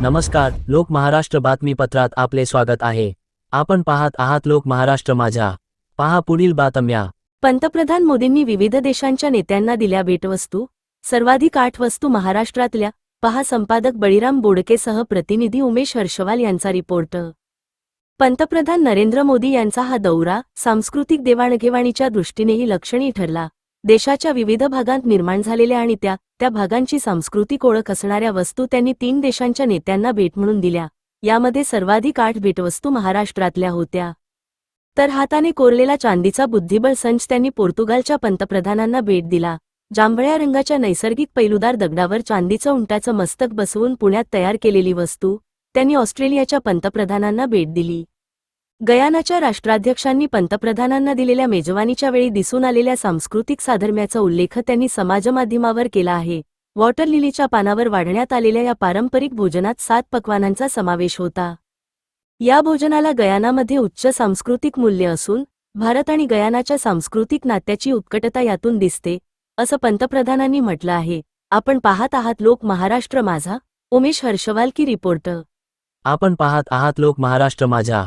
नमस्कार लोक महाराष्ट्र बातमीपत्रात आपले स्वागत आहे. आपण पाहत आहात लोक महाराष्ट्र माझ्या. पहा पुढील बातम्या. पंतप्रधान मोदींनी विविध देशांच्या नेत्यांना दिल्या भेटवस्तू सर्वाधिक आठ वस्तू महाराष्ट्रातल्या पहा संपादक बळीराम बोडकेसह प्रतिनिधी उमेश हर्षवाल यांचा रिपोर्ट. पंतप्रधान नरेंद्र मोदी यांचा हा दौरा सांस्कृतिक देवाणघेवाणीच्या दृष्टीनेही लक्षणीय ठरला. देशाच्या विविध भागांत निर्माण झालेल्या आणि त्या त्या भागांची सांस्कृतिक ओळख असणाऱ्या वस्तू त्यांनी तीन देशांच्या नेत्यांना भेट म्हणून दिल्या. यामध्ये सर्वाधिक आठ भेटवस्तू महाराष्ट्रातल्या होत्या. तर हाताने कोरलेला चांदीचा बुद्धिबळ संच त्यांनी पोर्तुगालच्या पंतप्रधानांना भेट दिला. जांभळ्या रंगाच्या नैसर्गिक पैलूदार दगडावर चांदीचं उंटाचं मस्तक बसवून पुण्यात तयार केलेली वस्तू त्यांनी ऑस्ट्रेलियाच्या पंतप्रधानांना भेट दिली. गयानाच्या राष्ट्राध्यक्षांनी पंतप्रधानांना दिलेल्या मेजवानीच्या वेळी दिसून आलेल्या सांस्कृतिक साधर्म्याचा उल्लेख त्यांनी समाजमाध्यमावर केला आहे. वॉटर लिलीच्या पानावर वाढण्यात आलेल्या या पारंपरिक भोजनात सात पक्वानांचा समावेश होता. या भोजनाला गयानामध्ये उच्च सांस्कृतिक मूल्य असून भारत आणि गयानाच्या सांस्कृतिक नात्याची उत्कटता यातून दिसते असं पंतप्रधानांनी म्हटलं आहे. आपण पाहत आहात लोक महाराष्ट्र माझा उमेश हर्षवाल की रिपोर्ट. आपण पाहत आहात लोक महाराष्ट्र माझ्या